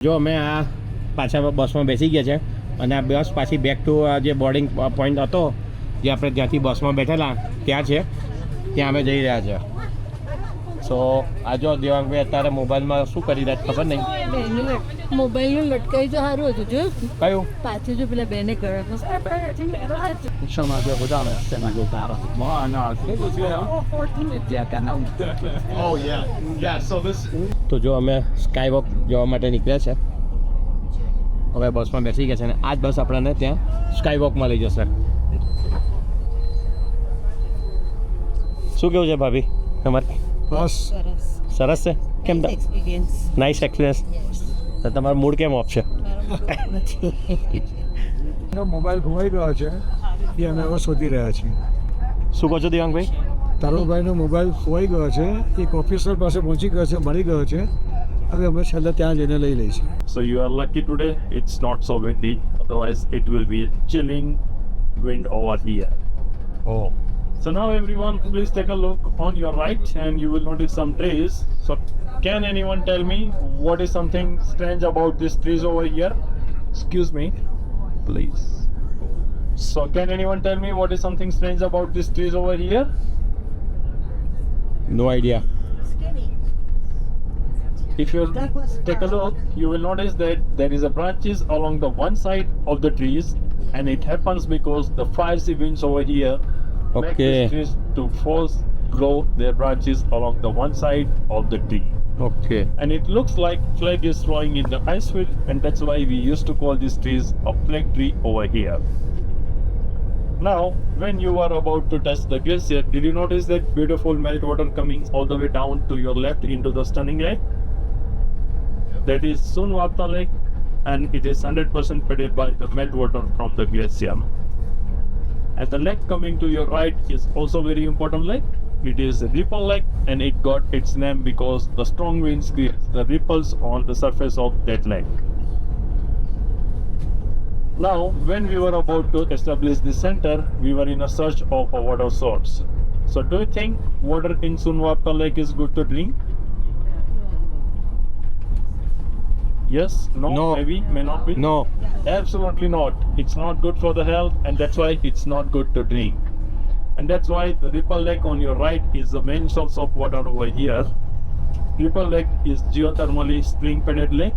જો અમે આ પાછા બસમાં બેસી ગયા છે અને આ બસ પાછી બેક ટુ જે બોર્ડિંગ પોઈન્ટ હતો, જે આપણે જ્યાંથી બસમાં બેઠેલા, ત્યાં છે. ત્યાં અમે જઈ રહ્યા છે. સો આ જો દેવાંગભાઈ અત્યારે મોબાઈલમાં શું કરી રહ્યા ખબર નહીં? મોબાઈલનું લટકાઈ જો સારું હતું જો. કયું? પાછું જો પેલા બેને કર્યા Oh yeah, yeah. જો this તો જો અમે સ્કાય વોક જવા માટે નીકળ્યા છે. હવે બસમાં બેસી ગયા છે અને આ જ બસ આપણને ત્યાં સ્કાય વોકમાં લઈ જશે. શું કેવું છે ભાભી? તમારે? Bus. સરસ સરસ છે? કેમ એક્સપિરિયન્સ નાઇસ એક્સપિરિયન્સ તો તમારો મૂડ કેમ ઓફ છે? મોબાઈલ ખોવાઈ ગયો છે એ અમે હવે શોધી રહ્યા છીએ. શું કહો છો દિવાંગભાઈ? તારુભાઈનો મોબાઈલ ખોવાઈ ગયો છે એક ઓફિસર પાસે પહોંચી ગયો છે મળી ગયો છે. હવે અમે છેલ્લે ત્યાં જઈને લઈ લઈશું. So you are lucky today it's not so windy. Otherwise it will be chilling wind over here Oh. So now everyone please take a look on your right and you will notice some trees. So can anyone tell me what is something strange about these trees over here? Excuse me, please. So can anyone tell me what is something strange about these trees over here? No idea. If you take a look, you will notice that there is a branches along the one side of the trees and it happens because the fiery winds over here Okay. these trees to force grow their branches along the one side of the tree. Okay. And it looks like flag is flowing in the ice field, and that's why we used to call these trees a flag tree over here. Now, when you are about to touch the glacier, did you notice that beautiful meltwater coming all the way down to your left into the stunning lake? That is Sunwapta Lake, and it is 100% fed by the meltwater from the glacier. And the lake coming to your right is also very important lake. It is a Ripple Lake, and it got its name because the strong winds create the ripples on the surface of that lake. Now, when we were about to establish the center, we were in a search of a water source. So, do you think water in Sunwapta Lake is good to drink? Yes, no, No. maybe, may not be. No, Absolutely not. It's not good for the health, and that's why it's not good to drink. And that's why the Ripple Lake on your right is the main source of water over here. Ripple Lake is geothermally spring fed lake.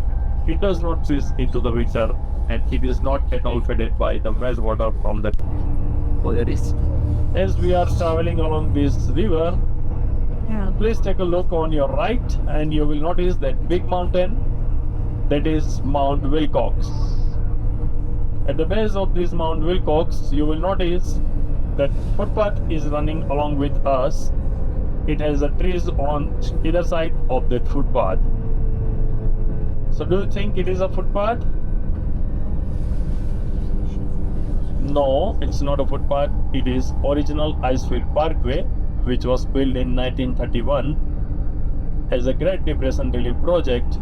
It does not freeze into the winter, and it is not at all fed by the fresh water from the. As we are traveling along this river, please take a look on your right, and you will notice that big mountain that is Mount Wilcox. At the base of this Mount Wilcox, you will notice that footpath is running along with us. It has the trees on either side of that footpath. So, do you think it is a footpath? No, it's not a footpath. It is original Icefield Parkway, which was built in 1931 as a Great Depression relief project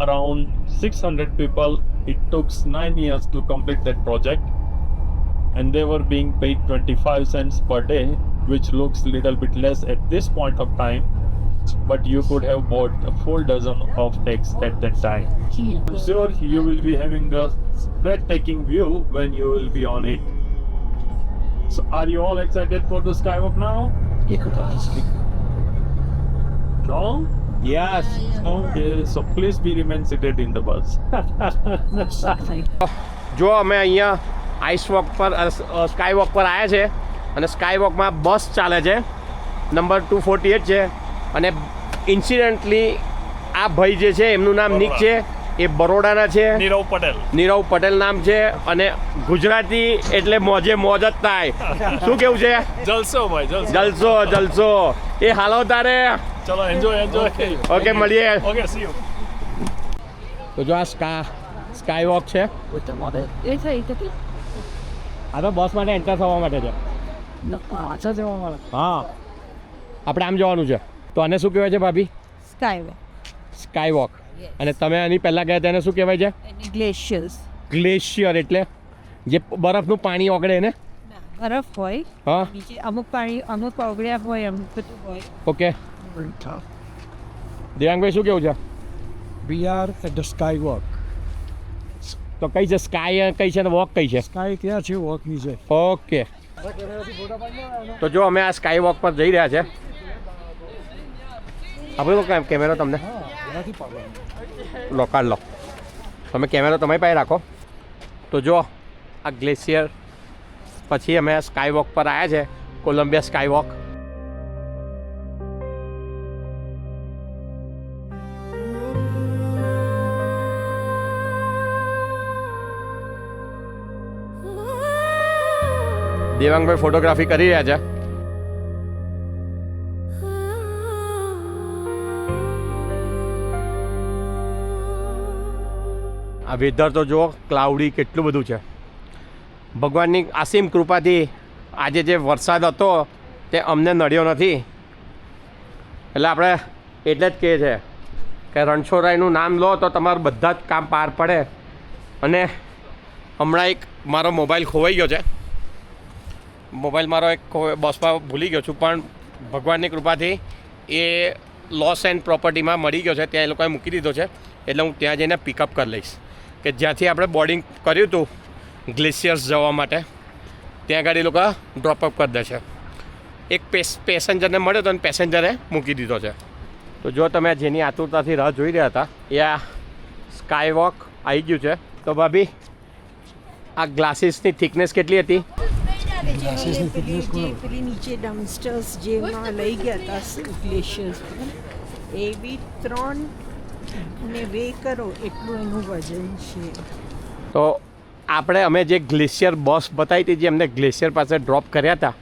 around 600 people. It took nine years to complete that project, and they were being paid 25 cents per day, which looks little bit less at this point of time. But you could have bought a full dozen of eggs at that time. Sure, you will be having a breathtaking view when you will be on it. So, are you all excited for the skywalk now? No? Yes Okay, so please be remain seated in the bus. જો અમે અહીંયા ice walk પર sky walk પર આવ્યા છે અને sky વોકમાં બસ ચાલે છે. નંબર ટુ ફોર્ટી એટ છે અને ઇન્સિડન્ટલી આ ભાઈ જે છે એમનું નામ નિક છે. એ બરોડાના છે. નીરવ પટેલ. નીરવ પટેલ નામ છે અને ગુજરાતી એટલે મોજે મોજ જ થાય. શું કેવું છે? જલસો ભાઈ જલસો. જલસો જલસો. એ હાલો તારે. ચલો એન્જોય એન્જોય ઓકે મળીએ. ઓકે સી યુ તો જો આ સ્કા સ્કાય વોક છે એ છે. તો આ તો બસ માટે એન્ટર થવા માટે છે. પાછા જવા માટે હા. આપણે આમ જવાનું છે. તો આને શું કહેવાય છે ભાભી? સ્કાય સ્કાય વોક અને તમે આની પહેલાં ગયા તેને શું કહેવાય છે? ગ્લેશિયર્સ ગ્લેશિયર એટલે જે બરફનું પાણી ઓગળે ને? બરફ હોય. હા. અમુક પાણી અમુક ઓગળ્યા હોય અમુક બધું હોય. ઓકે દેવાંગભાઈ શું કેવું છે? Are at the sky walk તો કઈ છે? સ્કાય કઈ છે ને વોક કઈ છે? સ્કાય ક્યાં છે? વોક છે. ઓકે. તો જો અમે આ સ્કાય વોક પર જઈ રહ્યા છે. આપણે કેમ- કેમેરો તમને? હા એનાથી પાડવાનું લો કાઢ લો. તમે કેમેરો તમારી પાસે રાખો. તો જો આ ગ્લેશિયર પછી અમે સ્કાય વોક પર આવ્યા છે. કોલંબિયા સ્કાય વોક દેવાંગભાઈ ફોટોગ્રાફી કરી રહ્યા છે. આ વેધર તો જુઓ ક્લાઉડી કેટલું બધું છે. ભગવાનની આસીમ કૃપાથી આજે જે વરસાદ હતો, તે અમને નડ્યો નથી. એટલે આપણે એટલે જ કહે છે કે રણછોડરાયનું નામ લો તો તમારું બધા જ કામ પાર પડે. અને હમણાં એક મારો મોબાઈલ ખોવાઈ ગયો છે. મોબાઈલ મારો એક બસમાં ભૂલી ગયો છું, પણ ભગવાનની કૃપાથી એ લોસ એન્ડ પ્રોપર્ટીમાં મળી ગયો છે, ત્યાં એ લોકોએ મૂકી દીધો છે, એટલે હું ત્યાં જઈને પિકઅપ કરી લઈશ. કે જ્યાંથી આપણે બોર્ડિંગ કર્યું હતું ગ્લેશિયર્સ જવા માટે, ત્યાં આગળ એ લોકો ડ્રોપઅપ કરી દે છે. એક પેસ પેસેન્જરને મળ્યો તો અને પેસેન્જરે મૂકી દીધો છે. તો જો તમે જેની આતુરતાથી રાહ જોઈ રહ્યા હતા, એ આ સ્કાય વોક આવી ગયું છે. તો ભાભી, આ ગ્લાસીસની થિકનેસ કેટલી હતી? Glasses ની પેલી જે પેલી નીચે ડમસ્ટર્સ જેમાં લઈ ગયા હતા ગ્લેશિયર્સ એ બી ત્રણ ને વે કરો એટલું એનું વજન છે. તો આપણે અમે જે ગ્લેશિયર બસ બતાવી હતી જે અમને ગ્લેશિયર પાસે ડ્રોપ કર્યા હતા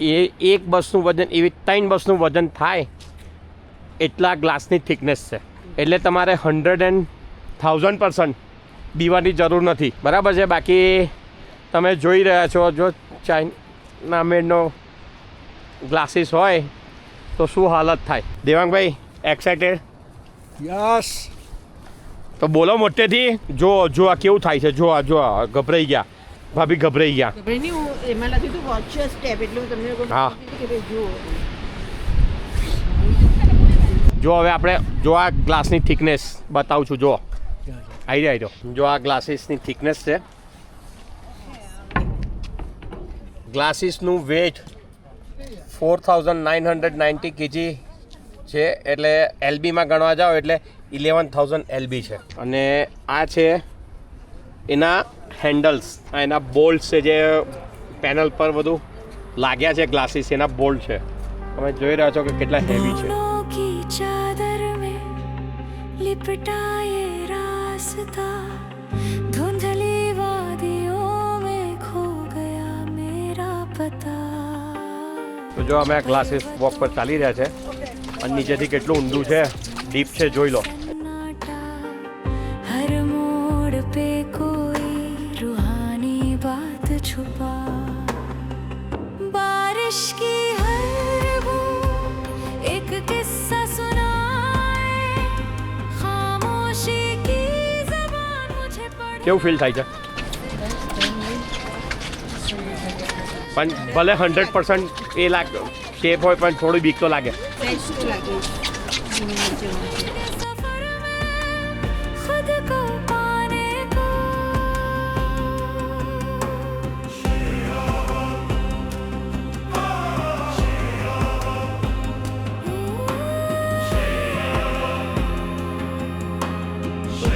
એ એક બસનું વજન એવી ત્રણ બસનું વજન થાય એટલા ગ્લાસની થિકનેસ છે. એટલે તમારે હંડ્રેડ એન્ડ થાઉઝન્ડ પર્સન્ટ બીવાની જરૂર નથી. બરાબર છે? બાકી તમે જોઈ રહ્યા છો જો ચાઇના મેડનો ગ્લાસીસ હોય તો શું હાલત થાય? દેવાંગભાઈ એક્સાઇટેડ યસ તો બોલો મોટેથી જો જો આ કેવું થાય છે જો આ જો ગભરાઈ ગયા. ભાભી ગભરાઈ ગયા. ખબર નહીં હું એમાં લખ્યું હતું વોચ સ્ટેપ એટલે હું તમને હા. જો હવે આપણે જો આ ગ્લાસની થિકનેસ બતાવું છું જો. આવી જાય. જો આ ગ્લાસીસની થિકનેસ છે ગ્લાસીસનું weight four thousand nine hundred ninety KG છે, એટલે એલબીમાં ગણવા જાઓ એટલે ઇલેવન થાઉઝન્ડ એલબી છે. અને આ છે એના હેન્ડલ્સ, આ એના બોલ્ટ છે જે પેનલ પર બધું લાગ્યા છે ગ્લાસીસ, એના બોલ્ટ છે. તમે જોઈ રહ્યા છો કે કેટલા હેવી છે. લિપટાયે રાસ્તા તો જો અમે આ ગ્લાસીસ વોક પર ચાલી રહ્યા છે અને નીચેથી કેટલું ઊંડું છે ડીપ છે જોઈ લો नाटा हर मोड़ पे कोई रूहानी बात छुपा बारिश की हर बूंद एक किस्सा सुनाए खामोशी की जबान मुझे पढ़ કેવું ફીલ થાય છે પણ ભલે હંડ્રેડ પર્સન્ટ એ લાગ શેપ હોય, પણ થોડી બીક તો લાગે.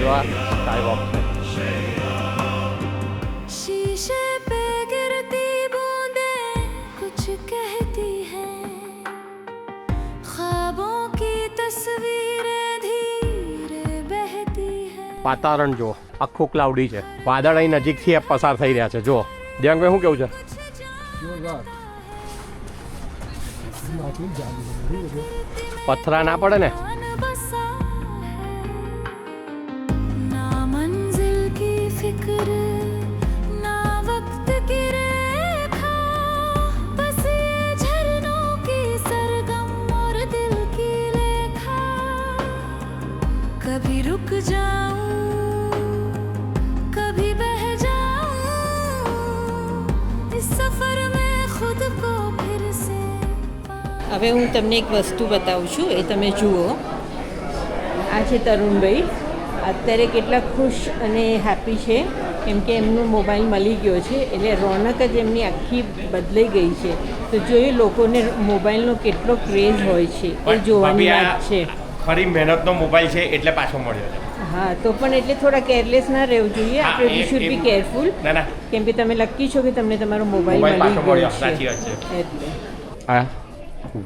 જો આ વાતાવરણ જો આખું ક્લાઉડી છે. વાદળ અહીં નજીકથી પસાર થઈ રહ્યા છે. જો દેવાંગભાઈ શું કેવું છે. પથરા ના પડે ને? હવે હું તમને એક વસ્તુ બતાવું છું એ તમે જુઓ. આ છે તરુણભાઈ. અત્યારે કેટલા ખુશ અને હેપી છે કેમ કે એમનો મોબાઈલ મળી ગયો છે એટલે રોનક જ એમની આખી બદલાઈ ગઈ છે. તો જોઈએ લોકોને મોબાઈલનો કેટલો ક્રેઝ હોય છે એ પણ જોવાની વાત છે. ખરી મહેનતનો મોબાઈલ છે એટલે પાછો મળ્યો છે. હા તો પણ એટલે થોડા કેરલેસ ના રહેવું જોઈએ આપણે વી શુડ બી કેરફુલ ના ના. કેમ કે તમે લકી છો કે તમને તમારો મોબાઈલ મળી ગયો છે. એટલે. આ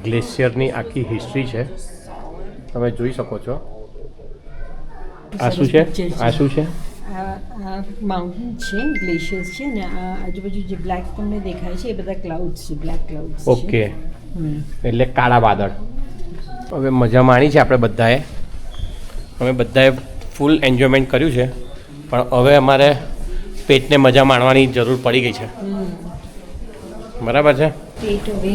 ગ્લેશિયરની આખી હિસ્ટ્રી છે. તમે જોઈ શકો છો. આ શું છે? આ શું છે? આ માઉન્ટેન છે ગ્લેશિયર્સ છે ને આ આજુબાજુ જે બ્લેક તમને દેખાય છે એ બધા ક્લાઉડ્સ છે બ્લેક ક્લાઉડ્સ ઓકે એટલે કાળા વાદળ. હવે મજા માણી છે આપણે બધાએ. અમે બધાએ ફૂલ એન્જોયમેન્ટ કર્યું છે. પણ હવે અમારે પેટને મજા માણવાની જરૂર પડી ગઈ છે. બરાબર છે? પેટ હવે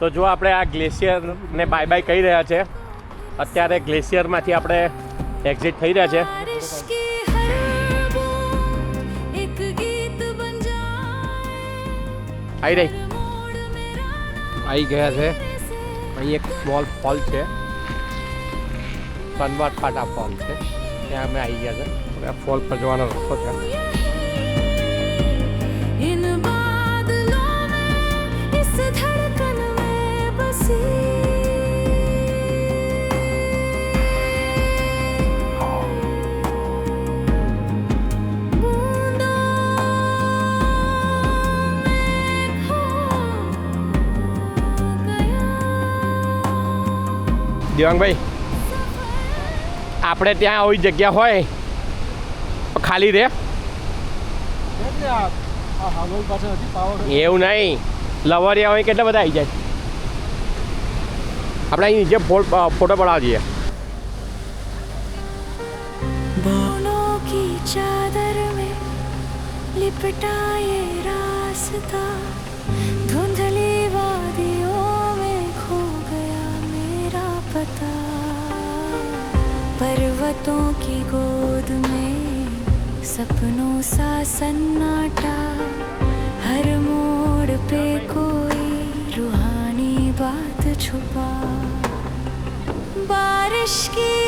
તો જો આપણે આ ગ્લેશિયરને બાય બાય કહી રહ્યા છે. અત્યારે ગ્લેશિયરમાંથી આપણે એક્ઝિટ થઈ રહ્યા છે. આવી રહી આવી ગયા છે અહીં એક સ્મોલ ફોલ છે કનવાટ ફાટા ફોલ છે ત્યાં અમે આવી ગયા છે આ ફોલ પર જવાનો રસ્તો છે દેવાંગભાઈ આપણે ત્યાં આવી જગ્યા હોય તો ખાલી રે એવું નહીં લવરિયા હોય કેટલા બધા આવી જાય આપણે અહીં નીચે ફો- ફોટો પડાવી દઈએ फूलों की चादर में लिपटा ये रास्ता पर्वतों की गोद में सपनों सा सन्नाटा हर मोड़ पे कोई रूहानी बात छुपा बारिश की